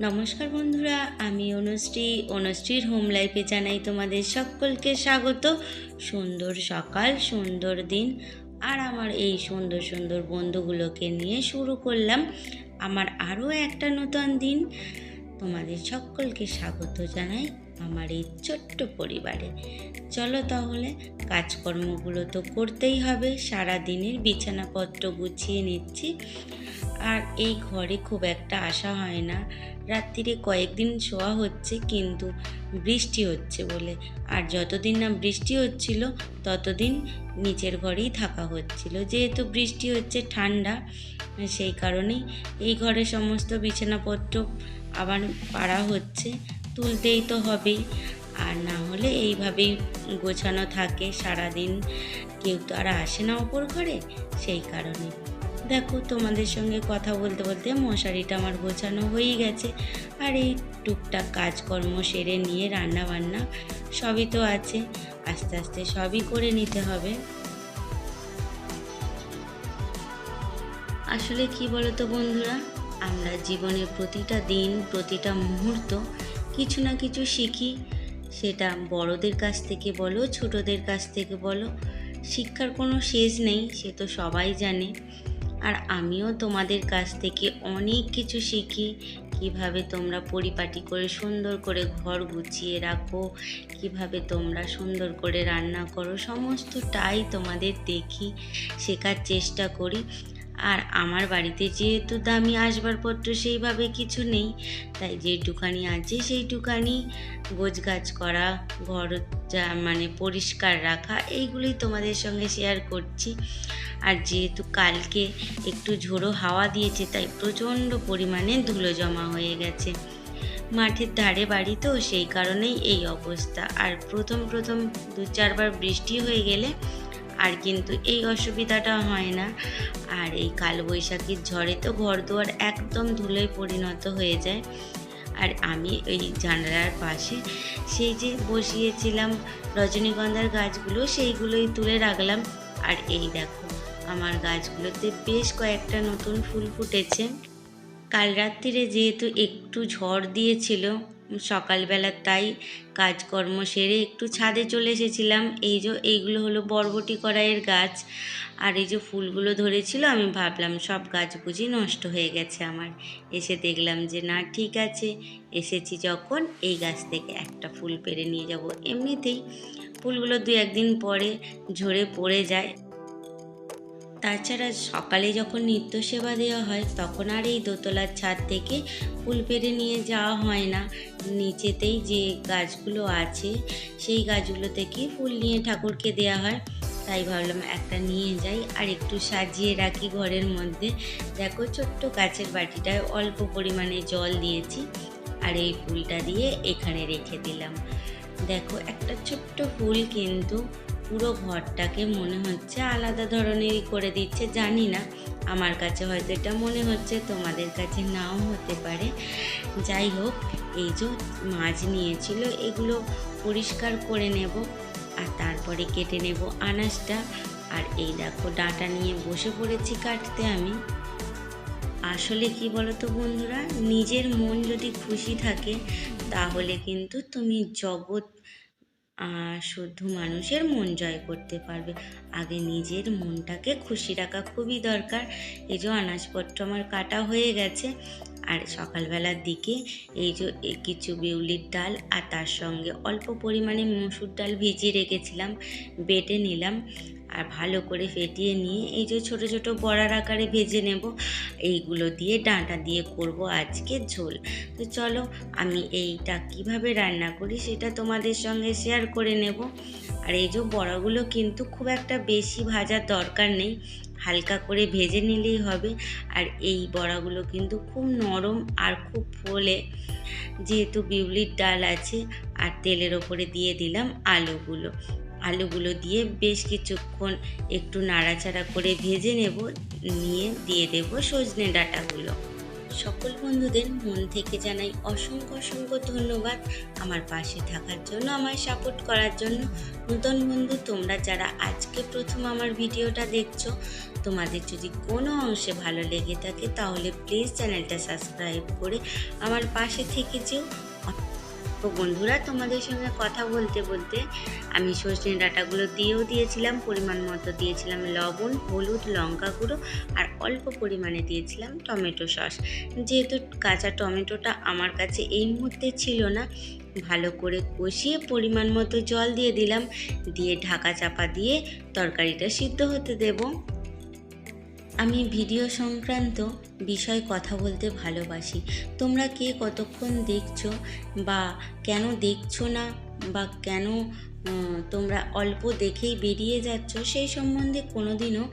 নমস্কার বন্ধুরা, আমি অনুশ্রী। অনুশ্রীর হোম লাইফে জানাই তোমাদের সকলকে স্বাগত। সুন্দর সকাল, সুন্দর দিন। আর আমার এই সুন্দর সুন্দর বন্ধুগুলোকে নিয়ে শুরু করলাম আমার আরও একটা নতুন দিন। তোমাদের সকলকে স্বাগত জানাই আমার এই ছোট্ট পরিবারে। চলো তাহলে কাজকর্মগুলো তো করতেই হবে সারা দিনের বিছানাপত্র গুছিয়ে নিচ্ছি। আর এই ঘরে খুব একটা আসা হয় না। রাত্রিরে কয়েকদিন শোয়া হচ্ছে কিন্তু বৃষ্টি হচ্ছে বলে। আর যতদিন না বৃষ্টি হচ্ছিল, ততদিন নিচের ঘরেই থাকা হচ্ছিল। যেহেতু বৃষ্টি হচ্ছে ঠান্ডা, সেই কারণেই এই ঘরে সমস্ত বিছানাপত্র আবার পাড়া হচ্ছে। তুলতেই তো হবেই। আর না হলে এইভাবেই গোছানো থাকে সারাদিন। কেউ তো আর আসে না ওপর ঘরে, সেই কারণে। দেখো, তোমাদের সঙ্গে কথা বলতে বলতে মশারিটা আমার গোছানো হয়েই গেছে। আর এই টুকটাক কাজকর্ম সেরে নিয়ে রান্না বান্না সবই তো আছে। আস্তে আস্তে সবই করে নিতে হবে। আসলে কি বলতো বন্ধুরা, আমরা জীবনের প্রতিটা দিন, প্রতিটা মুহূর্ত কিছু না কিছু শিখি। সেটা বড়দের কাছ থেকে বলো, ছোটদের কাছ থেকে বলো। শিক্ষার কোনো শেষ নেই, সে তো সবাই জানে। আর আমিও তোমাদের কাছ থেকে অনেক কিছু শিখি। কীভাবে তোমরা পরিপাটি করে সুন্দর করে ঘর গুছিয়ে রাখো, কীভাবে তোমরা সুন্দর করে রান্না করো, সমস্তটাই তোমাদের দেখি, শেখার চেষ্টা করি। আর আমার বাড়িতে যেহেতু দামি আসবাবপত্র সেইভাবে কিছু নেই, তাই যেটুকানি আছে সেইটুকানি গোছগাছ করা, ঘর যা মানে পরিষ্কার রাখা, এইগুলোই তোমাদের সঙ্গে শেয়ার করছি। আর যেহেতু কালকে একটু ঝোড়ো হাওয়া দিয়েছে, তাই প্রচণ্ড পরিমাণে ধুলো জমা হয়ে গেছে। মাঠের ধারে বাড়ি তো, সেই কারণেই এই অবস্থা। আর প্রথম প্রথম দু চারবার বৃষ্টি হয়ে গেলে আর কিন্তু এই অসুবিধাটা হয় না। আর এই কালবৈশাখীর ঝড়ে তো ঘর দুয়ার একদম ধুলোয় পরিণত হয়ে যায়। আর আমি ওই জানালার পাশে সেই যে বসিয়েছিলাম রজনীগন্ধার গাছগুলো, সেইগুলোই তুলে রাখলাম। আর এই দেখো, আমার গাছগুলোতে বেশ কয়েকটা নতুন ফুল ফুটেছে। কাল রাত্রিরে যেহেতু একটু ঝড় দিয়েছিল সকালবেলা তাই কাজকর্ম সেরে একটু ছাদে চলে এসেছিলাম। এই যে এইগুলো হলো বরবটি কড়াইয়ের গাছ। আর এই যে ফুলগুলো ধরেছিল, আমি ভাবলাম সব গাছ বুঝি নষ্ট হয়ে গেছে আমার। এসে দেখলাম যে না, ঠিক আছে, এসেছি যখন এই গাছ থেকে একটা ফুল পেরে নিয়ে যাব। এমনিতেই ফুলগুলো দু একদিন পরে ঝরে পড়ে যায়। তাছাড়া সকালে যখন নিত্য সেবা দেওয়া হয়, তখন আর এই দোতলার ছাদ থেকে ফুল পেরে নিয়ে যাওয়া হয় না। নিচেতেই যে গাছগুলো আছে, সেই গাছগুলো থেকে ফুল নিয়ে ঠাকুরকে দেওয়া হয়। তাই ভাবলাম একটা নিয়ে যাই আর একটু সাজিয়ে রাখি ঘরের মধ্যে। দেখো ছোট্ট গাছের বাটিটায় অল্প পরিমাণে জল দিয়েছি আর এই ফুলটা দিয়ে এখানে রেখে দিলাম। দেখো একটা ছোট্ট ফুল কিন্তু পুরো ঘরটাকে মনে হচ্ছে আলাদা ধরনেরই করে দিচ্ছে, জানি না। আমার কাছে হয়তো এটা মনে হচ্ছে, তোমাদের কাছে নাও হতে পারে। যাই হোক, এই যে মাছ নিয়েছিল, এগুলো পরিষ্কার করে নেব আর তারপরে কেটে নেব আনাজটা। আর এই দেখো, ডাঁটা নিয়ে বসে পড়েছি কাটতে আমি। আসলে কি বলতো বন্ধুরা, নিজের মন যদি খুশি থাকে, তাহলে কিন্তু তুমি জগৎ শুদ্ধ মানুষের মন জয় করতে পারবে। আগে নিজের মনটাকে খুশি রাখা খুবই দরকার। এই যে আনাজপত্র আমার কাটা হয়ে গেছে। আর সকালবেলার দিকে এই যে কিছু বিউলির ডাল আর তার সঙ্গে অল্প পরিমাণে মসুর ডাল ভিজিয়ে রেখেছিলাম। বেটে নিলাম। আর ভালো করে ফেটিয়ে নিয়ে এই যে ছোট ছোট বড়ার আকারে ভেজে নেব। এইগুলো দিয়ে ডাঁটা দিয়ে করব আজকে ঝোল। তো চলো আমি এইটা কীভাবে রান্না করি সেটা তোমাদের সঙ্গে শেয়ার করে নেব। আর এই যে বড়াগুলো কিন্তু খুব একটা বেশি ভাজার দরকার নেই। হালকা করে ভেজে নিলেই হবে। আর এই বড়াগুলো কিন্তু খুব নরম আর খুব ফোলে। যেহেতু বিউলির ডাল আছে, আর তেলের ওপরে দিয়ে দিলাম আলুগুলো। আলুগুলো দিয়ে বেশ কিছুক্ষণ একটু নাড়াচাড়া করে ভেজে নেব, নিয়ে দিয়ে দেব সজনে ডাঁটাগুলো। সকল বন্ধুদের মন থেকে জানাই অসংখ্য অসংখ্য ধন্যবাদ আমার পাশে থাকার জন্য, আমায় সাপোর্ট করার জন্য। নতুন বন্ধু, তোমরা যারা আজকে প্রথম আমার ভিডিওটা দেখছ, তোমাদের যদি কোনো অংশে ভালো লেগে থাকে, তাহলে প্লিজ চ্যানেলটা সাবস্ক্রাইব করে আমার পাশে থেকে যেও। তো বন্ধুরা, তোমাদের সঙ্গে কথা বলতে বলতে আমি সজনে ডাঁটাগুলো দিয়েও দিয়েছিলাম, পরিমাণ মতো দিয়েছিলাম লবণ, হলুদ, লঙ্কা গুঁড়ো আর অল্প পরিমাণে দিয়েছিলাম টমেটো সস। যেহেতু কাঁচা টমেটোটা আমার কাছে এই মুহূর্তে ছিল না, ভালো করে কষিয়ে পরিমাণ মতো জল দিয়ে দিলাম, দিয়ে ঢাকা চাপা দিয়ে তরকারিটা সিদ্ধ হতে দেবো। আমি ভিডিও সংক্রান্ত বিষয় কথা বলতে ভালোবাসি। তোমরা কে কতক্ষণ দেখছ বা কেন দেখছ না বা কেন তোমরা অল্প দেখেই বেরিয়ে যাচ্ছ, সেই সম্বন্ধে কোনোদিনও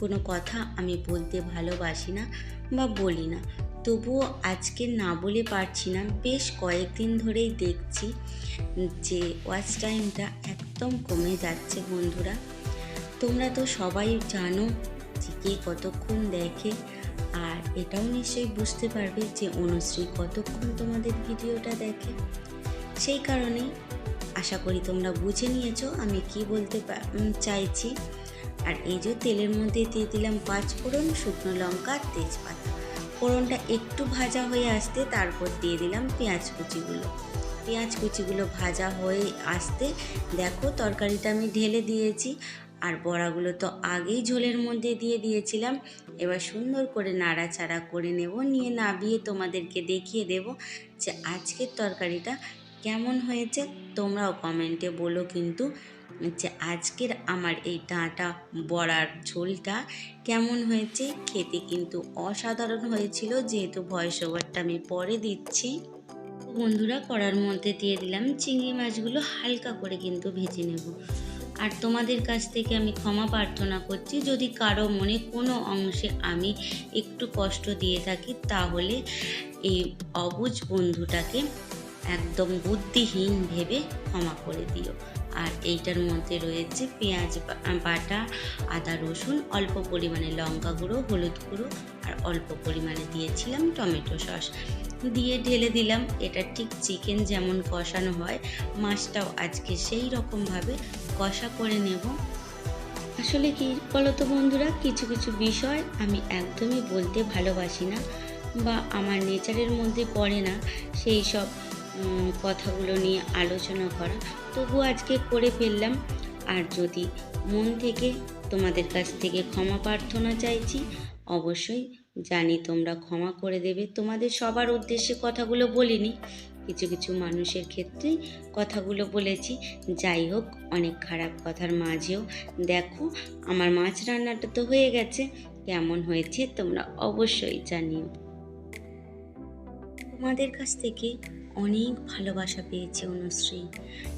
কোনো কথা আমি বলতে ভালোবাসি না বা বলি না। তবুও আজকে না বলে পারছি না। বেশ কয়েকদিন ধরেই দেখছি যে ওয়াচ টাইমটা একদম কমে যাচ্ছে বন্ধুরা। তোমরা তো সবাই জানো যে কে কতক্ষণ দেখে, আর এটাও নিশ্চয়ই বুঝতে পারবে যে অনুশ্রী কতক্ষণ তোমাদের ভিডিওটা দেখে। সেই কারণেই আশা করি তোমরা বুঝে নিয়েছো আমি কি বলতে চাইছি। আর এই যে তেলের মধ্যে দিয়ে দিলাম পাঁচ ফোড়ন শুকনো লঙ্কা আর তেজপাতা। ফোড়নটা একটু ভাজা হয়ে আসতে তারপর দিয়ে দিলাম পেঁয়াজ কুচিগুলো। পেঁয়াজ কুচিগুলো ভাজা হয়ে আসতে দেখো তরকারিটা আমি ঢেলে দিয়েছি। আর বড়াগুলো তো আগেই ঝোলের মধ্যে দিয়ে দিয়েছিলাম। এবার সুন্দর করে নাড়াচাড়া করে নেব, নিয়ে নাবিয়ে তোমাদেরকে দেখিয়ে দেব যে আজকের তরকারিটা কেমন হয়েছে। তোমরাও কমেন্টে বলো কিন্তু যে আজকের আমার এই ডাঁটা বড়ার ঝোলটা কেমন হয়েছে। খেতে কিন্তু অসাধারণ হয়েছিল, যেহেতু ভয়েস ওভারটা আমি পরে দিচ্ছি। বন্ধুরা, কড়ার মধ্যে দিয়ে দিলাম চিংড়ি মাছগুলো, হালকা করে কিন্তু ভেজে নেব। আর তোমাদের কাছ থেকে আমি ক্ষমা প্রার্থনা করছি, যদি কারও মনে কোনো অংশে আমি একটু কষ্ট দিয়ে থাকি, তাহলে এই অবুজ বন্ধুটাকে একদম বুদ্ধিহীন ভেবে ক্ষমা করে দিও। আর এইটার মধ্যে রয়েছে পেঁয়াজ বাটা, আদা, রসুন, অল্প পরিমাণে লঙ্কা গুঁড়ো, হলুদ গুঁড়ো, আর অল্প পরিমাণে দিয়েছিলাম টমেটো সস। দিয়ে ঢেলে দিলাম, এটা ঠিক চিকেন যেমন কষানো হয়, মাছটাও আজকে সেই রকমভাবে কষা করে নেব। আসলে কি বলতো বন্ধুরা, কিছু কিছু বিষয় আমি একদমই বলতে ভালোবাসি না বা আমার নেচারের মধ্যে পড়ে না সেই সব কথাগুলো নিয়ে আলোচনা করা। তবু আজকে করে ফেললাম। আর যদি মন থেকে তোমাদের কাছ থেকে ক্ষমা প্রার্থনা চাইছি, অবশ্যই জানি তোমরা ক্ষমা করে দেবে। তোমাদের সবার উদ্দেশ্যে কথাগুলো বলিনি। কিছু কিছু মানুষের ক্ষেত্রেই কথাগুলো বলেছি। যাই হোক, অনেক খারাপ কথার মাঝেও দেখো, আমার মাছ রান্নাটা তো হয়ে গেছে। কেমন হয়েছে তোমরা অবশ্যই জানিও। তোমাদের কাছ থেকে অনেক ভালোবাসা পেয়েছে অনুশ্রী।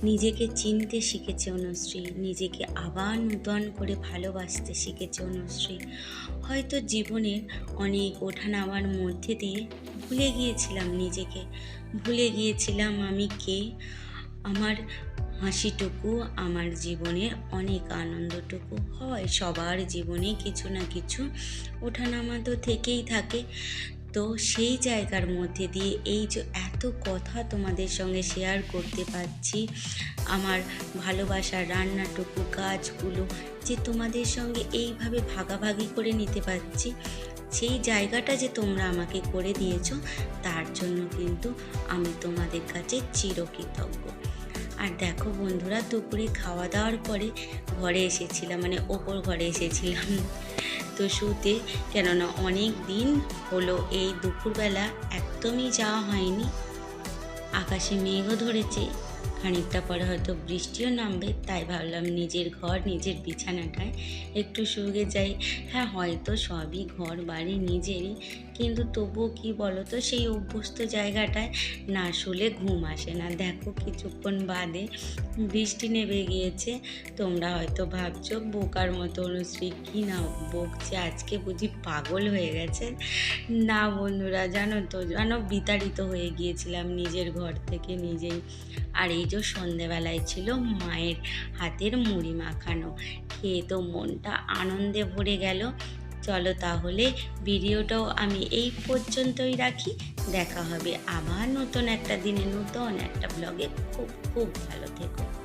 নিজেকে চিনতে শিখেছে অনুশ্রী। নিজেকে আবার নূতন করে ভালোবাসতে শিখেছে অনুশ্রী। হয়তো জীবনের অনেক ওঠানামার মধ্যে দিয়ে ভুলে গিয়েছিলাম নিজেকে। ভুলে গিয়েছিলাম আমি কে। আমার হাসিটুকু, আমার জীবনের অনেক আনন্দটুকু। হয় সবার জীবনে কিছু না কিছু ওঠানামা তো থেকেই থাকে। তো সেই জায়গার মধ্যে দিয়ে এই যে এত কথা তোমাদের সঙ্গে শেয়ার করতে পারছি, আমার ভালোবাসার রান্নাটুকু কাজগুলো যে তোমাদের সঙ্গে এইভাবে ভাগাভাগি করে নিতে পারছি, সেই জায়গাটা যে তোমরা আমাকে করে দিয়েছ, তার জন্য কিন্তু আমি তোমাদের কাছে চিরকৃতজ্ঞ। আর দেখো বন্ধুরা, দুপুরে খাওয়া দাওয়ার পরে ঘরে এসেছিলাম মানে ওপর ঘরে এসেছিলাম। তো শুতে কেননা অনেক দিন হলো এই দুপুরবেলা একদমই যাওয়া হয়নি। আকাশে মেঘও ধরেছে, খানিকটা পরে হয়তো বৃষ্টিও নামবে, তাই ভাবলাম নিজের ঘর, নিজের বিছানাটায় একটু শুয়ে যাই। হ্যাঁ হয়তো সবই ঘর, বাড়ি নিজেরই কিন্তু তবুও কি বলো তো সেই অভ্যস্ত জায়গাটায় না শুলে ঘুম আসে না। দেখো কিছুক্ষণ বাদে বৃষ্টি নেমে গিয়েছে। তোমরা হয়তো ভাবছ, বোকার মতো অনুশ্রী, কি না বকছে? আজকে বুঝি পাগল হয়ে গেছে না বন্ধুরা, জানো তো, জানো, বিতাড়িত হয়ে গিয়েছিলাম নিজের ঘর থেকে নিজেই। আর এই যে সন্ধেবেলায় ছিল মায়ের হাতের মুড়ি মাখানো। খেয়ে তো মনটা আনন্দে ভরে গেল। চলো তাহলে ভিডিওটাও আমি এই পর্যন্তই রাখি। দেখা হবে আবার নতুন একটা দিনে, নতুন একটা ব্লগে খুব খুব ভালো থেকো।